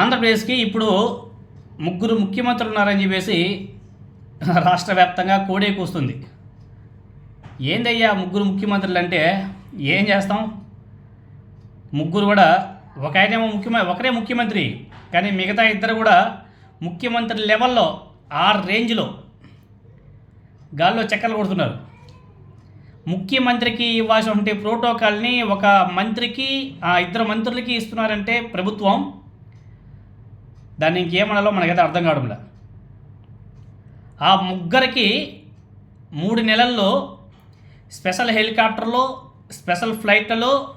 ఆంధ్రప్రదేశ్కి ఇప్పుడు ముగ్గురు ముఖ్యమంత్రులు ఉన్నారని చెప్పేసి రాష్ట్ర వ్యాప్తంగా కోడే కూస్తుంది. ఏందయ్యా ముగ్గురు ముఖ్యమంత్రులు అంటే ఏం చేస్తాం? ముగ్గురు కూడా ఒక ఆయనేమో ముఖ్యమంత్రి ఒకరే ముఖ్యమంత్రి కానీ మిగతా ఇద్దరు కూడా ముఖ్యమంత్రి లెవెల్లో ఆ రేంజ్లో గాల్లో చెక్కలు కొడుతున్నారు. ముఖ్యమంత్రికి ఇవ్వాల్సిన ప్రోటోకాల్ని ఒక మంత్రికి ఆ ఇద్దరు మంత్రులకి ఇస్తున్నారంటే ప్రభుత్వం దాన్ని ఇంకేమనాలో మనకైతే అర్థం కావడంలా. ఆ ముగ్గురికి మూడు నెలల్లో స్పెషల్ హెలికాప్టర్లో స్పెషల్ ఫ్లైట్లలో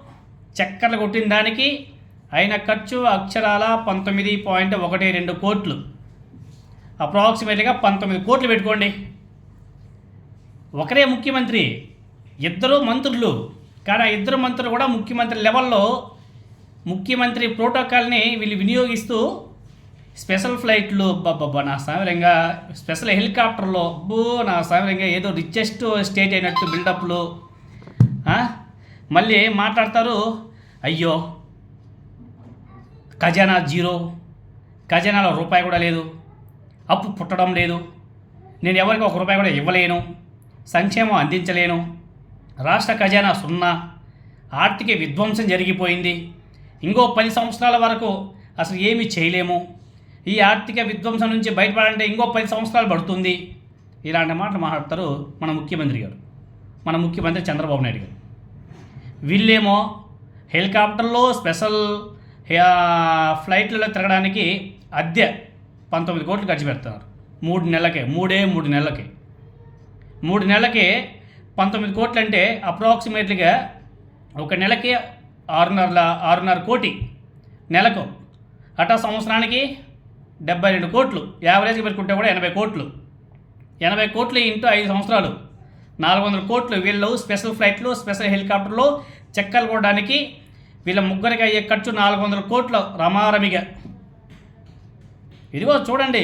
చక్కర్లు కొట్టిన దానికి అయిన ఖర్చు అక్షరాల పంతొమ్మిది పాయింట్ ఒకటి రెండు కోట్లు. అప్రాక్సిమేట్గా పంతొమ్మిది కోట్లు పెట్టుకోండి. ఒకరే ముఖ్యమంత్రి ఇద్దరు మంత్రులు. కానీ ఆ ఇద్దరు మంత్రులు కూడా ముఖ్యమంత్రి లెవెల్లో ముఖ్యమంత్రి ప్రోటోకాల్ని వీళ్ళు వినియోగిస్తూ స్పెషల్ ఫ్లైట్లు బాబా నా సామరంగా స్పెషల్ హెలికాప్టర్లో అబ్బో నా సామరంగా ఏదో రిచెస్ట్ స్టేట్ అయినట్టు బిల్డప్లు మళ్ళీ మాట్లాడతారు? అయ్యో ఖజానా జీరో ఖజానాలో రూపాయి కూడా లేదు అప్పు పుట్టడం లేదు నేను ఎవరికి ఒక రూపాయి కూడా ఇవ్వలేను సంక్షేమం అందించలేను రాష్ట్ర ఖజానా సున్నా ఆర్థిక విధ్వంసం జరిగిపోయింది ఇంకో పది సంవత్సరాల వరకు అసలు ఏమీ చేయలేము. ఈ ఆర్థిక విధ్వంసం నుంచి బయటపడాలంటే ఇంకో పది సంవత్సరాలు పడుతుంది. ఇలాంటి మాటలు మాట్లాడతారు మన ముఖ్యమంత్రి గారు. మన ముఖ్యమంత్రి చంద్రబాబు నాయుడు గారు. వీళ్ళేమో హెలికాప్టర్లో స్పెషల్ ఫ్లైట్లలో తిరగడానికి అద్దె పంతొమ్మిది కోట్లు ఖర్చు పెడుతున్నారు. మూడు నెలలకే మూడే మూడు నెలలకి. మూడు నెలలకి పంతొమ్మిది కోట్లు అంటే అప్రాక్సిమేట్లీగా ఒక నెలకి ఆరున్నర ఆరున్నర కోటి నెలకు. అటా సంవత్సరానికి డెబ్బై రెండు కోట్లు. యావరేజ్గా పెట్టుకుంటే కూడా ఎనభై కోట్లు. ఎనభై కోట్లు ఇంటూ ఐదు సంవత్సరాలు. నాలుగు వందల కోట్లు వీళ్ళు స్పెషల్ ఫ్లైట్లు స్పెషల్ హెలికాప్టర్లు చెక్కలు కొనడానికి వీళ్ళ ముగ్గురికి అయ్యే ఖర్చు నాలుగు వందల కోట్లు రమారమిగా. ఇదిగో చూడండి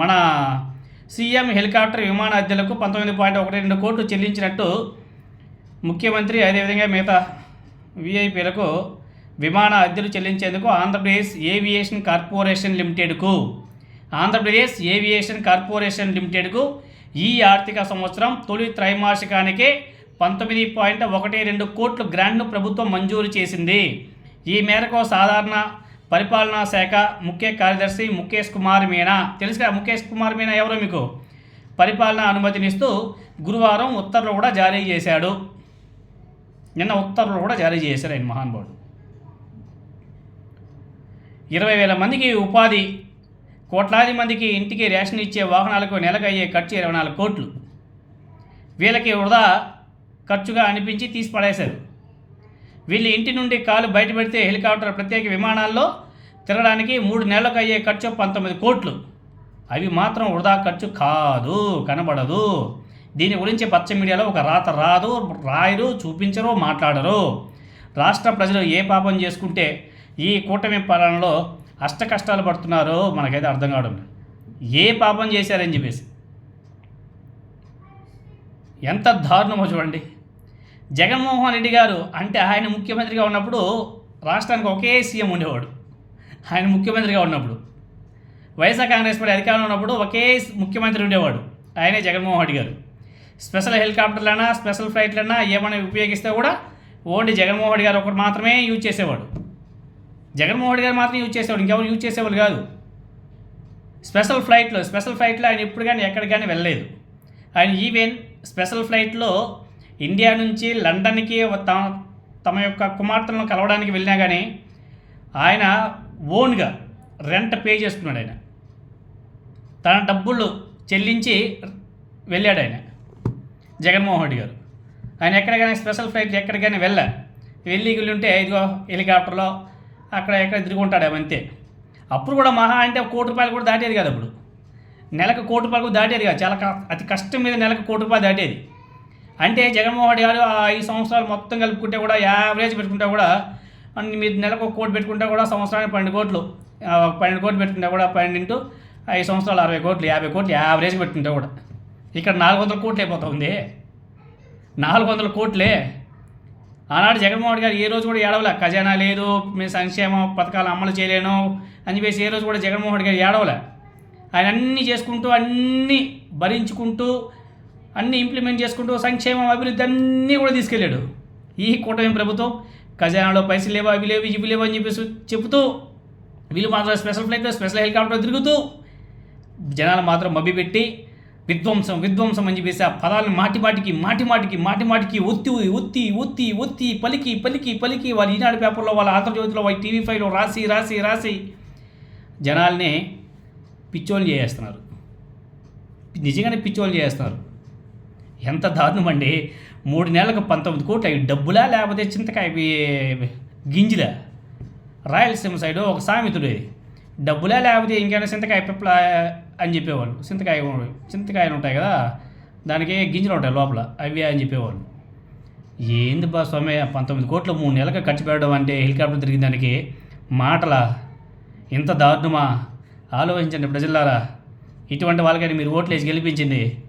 మన సీఎం హెలికాప్టర్ విమాన అద్దెలకు పంతొమ్మిది పాయింట్ ఒకటి రెండు కోట్లు చెల్లించినట్టు ముఖ్యమంత్రి అదేవిధంగా మిగతా విఐపీలకు విమాన అద్దెలు చెల్లించేందుకు ఆంధ్రప్రదేశ్ ఏవియేషన్ కార్పొరేషన్ లిమిటెడ్కు ఆంధ్రప్రదేశ్ ఏవియేషన్ కార్పొరేషన్ లిమిటెడ్కు ఈ ఆర్థిక సంవత్సరం తొలి త్రైమాసికానికే పంతొమ్మిది పాయింట్ ఒకటి రెండు కోట్ల గ్రాంట్ను ప్రభుత్వం మంజూరు చేసింది. ఈ మేరకు సాధారణ పరిపాలనా శాఖ ముఖ్య కార్యదర్శి ముఖేష్ కుమార్ మీనా తెలుసుగా ముఖేష్ కుమార్ మీనా ఎవరో మీకు? పరిపాలన అనుమతినిస్తూ గురువారం ఉత్తర్వులు కూడా జారీ చేశాడు. నిన్న ఉత్తర్వులు కూడా జారీ చేశారు ఆయన మహానుభావుడు. ఇరవై వేల మందికి ఉపాధి కోట్లాది మందికి ఇంటికి రేషన్ ఇచ్చే వాహనాలకు నెలకు అయ్యే ఖర్చు ఇరవై నాలుగు కోట్లు. వీళ్ళకి వృధా ఖర్చుగా అనిపించి తీసి పడేశారు వీళ్ళు ఇంటి నుండి కాలు బయట పెడితే హెలికాప్టర్ ప్రత్యేక విమానాల్లో తిరగడానికి మూడు నెలలకు అయ్యే ఖర్చు పంతొమ్మిది కోట్లు. అవి మాత్రం వృధా ఖర్చు కాదు కనబడదు. దీని గురించి పచ్చ మీడియాలో ఒక రాత రాదు రాయరు చూపించరు మాట్లాడరు. రాష్ట్ర ప్రజలు ఏ పాపం చేసుకుంటే ఈ కూటమి పాలనలో అష్ట కష్టాలు పడుతున్నారో మనకైతే అర్థం కావడం ఏ పాపం చేశారని చెప్పేసి. ఎంత దారుణమో చూడండి. జగన్మోహన్ రెడ్డి గారు అంటే ఆయన ముఖ్యమంత్రిగా ఉన్నప్పుడు రాష్ట్రానికి ఒకే సీఎం ఉండేవాడు. ఆయన ముఖ్యమంత్రిగా ఉన్నప్పుడు. వైఎస్ఆర్ కాంగ్రెస్ పార్టీ అధికారంలో ఉన్నప్పుడు ఒకే ముఖ్యమంత్రి ఉండేవాడు. ఆయనే జగన్మోహన్ రెడ్డి గారు. స్పెషల్ హెలికాప్టర్లైనా స్పెషల్ ఫ్లైట్లైనా ఏమైనా ఉపయోగిస్తే కూడా ఓన్లీ జగన్మోహన్ రెడ్డి గారు ఒకరు మాత్రమే యూజ్ చేసేవాడు. జగన్మోహన్ రెడ్డి గారు మాత్రం యూజ్ చేసేవాడు ఇంకెవరు యూజ్ చేసేవాళ్ళు కాదు. స్పెషల్ ఫ్లైట్లో స్పెషల్ ఫ్లైట్లో ఆయన ఎప్పుడు కానీ ఎక్కడికి కానీ వెళ్ళలేదు. ఆయన ఈవెన్ స్పెషల్ ఫ్లైట్లో ఇండియా నుంచి లండన్కి తమ తమ యొక్క కుమార్తెలను కలవడానికి వెళ్ళినా కానీ ఆయన ఓన్గా రెంట్ పే చేసుకున్నాడు ఆయన. తన డబ్బులు చెల్లించి వెళ్ళాడు ఆయన. జగన్మోహన్ రెడ్డి గారు. ఆయన ఎక్కడికైనా స్పెషల్ ఫ్లైట్ ఎక్కడికైనా వెళ్ళా. వెళ్ళి వెళ్ళి ఉంటే ఇదిగో హెలికాప్టర్లో అక్కడ ఎక్కడ తిరుగుంటాడు ఏమో అంతే. అప్పుడు కూడా మహా అంటే కోటి రూపాయలు కూడా దాటేది కాదు అప్పుడు. నెలకు కోటి రూపాయలు కూడా దాటేది కాదు. చాలా క- అతి కష్టం మీద నెలకు కోటి రూపాయలు దాటేది. అంటే జగన్మోహన్ రెడ్డి గారు ఆ ఐదు సంవత్సరాలు మొత్తం కలుపుకుంటే కూడా యావరేజ్ పెట్టుకుంటే కూడా మీరు నెలకు ఒక కోటి పెట్టుకుంటే కూడా సంవత్సరానికి పన్నెండు కోట్లు పన్నెండు కోట్లు పెట్టుకుంటే కూడా పన్నెండు ఇంటూ ఐదు సంవత్సరాలు అరవై కోట్లు యాభై కోట్లు యావరేజ్ పెట్టుకుంటే కూడా. ఇక్కడ నాలుగు వందల కోట్లు అయిపోతుంది నాలుగు వందల కోట్లే. ఆనాడు జగన్మోహన్ గారు ఏ రోజు కూడా ఏడవలే. ఖజానా లేదు మీ సంక్షేమ పథకాలు అమలు చేయలేను అని చెప్పేసి ఏ రోజు కూడా జగన్మోహన్ గారు ఏడవలే. ఆయన అన్నీ చేసుకుంటూ అన్నీ భరించుకుంటూ అన్నీ ఇంప్లిమెంట్ చేసుకుంటూ సంక్షేమం అభివృద్ధి అన్నీ కూడా తీసుకెళ్ళాడు. ఈ కూటమి ప్రభుత్వం ఖజానాలో పైసలు లేవు అవి లేవు ఇవి లేవు అని చెప్పేసి చెబుతూ వీళ్ళు మాత్రం స్పెషల్ ఫ్లైట్లో స్పెషల్ హెలికాప్టర్ తిరుగుతూ జనాలు మాత్రం మభ్యపెట్టి విధ్వంసం విధ్వంసం అని చెప్పేసి ఆ పదాలను మాటిమాటికి మాటిమాటికి మాటిమాటికి ఒత్తి ఒత్తి ఒత్తి ఒత్తి పలికి పలికి పలికి వాళ్ళ ఈనాడు పేపర్లో వాళ్ళ ఆంధ్రజ్యోతిలో వాళ్ళ టీవీ ఫైవ్లో రాసి రాసి రాసి జనాల్ని పిచ్చోళ్ళు చేసేస్తున్నారు. నిజంగానే పిచ్చోళ్ళు చేస్తున్నారు ఎంత దారుణం అండి. మూడు నెలలకు పంతొమ్మిది కోట్లు అవి డబ్బులా లేకపోతే చింతకాయ గింజలా? రాయలసీమ సైడ్ ఒక సామెతుడు డబ్బులా లేకపోతే ఇంకేమైనా చింతకాయ పిప్పల అని చెప్పేవాళ్ళు. చింతకాయ చింతకాయలు ఉంటాయి కదా దానికి గింజలు ఉంటాయి లోపల. అవి అని చెప్పేవాళ్ళు. ఏంది బా స్వామి పంతొమ్మిది కోట్లు మూడు నెలలకు ఖర్చు పెట్టడం అంటే హెలికాప్టర్ తిరిగిన దానికి మాటలా? ఇంత దారుణమా? ఆలోచించండి ప్రజలారా. ఇటువంటి వాళ్ళకని మీరు ఓట్లు వేసి గెలిపించింది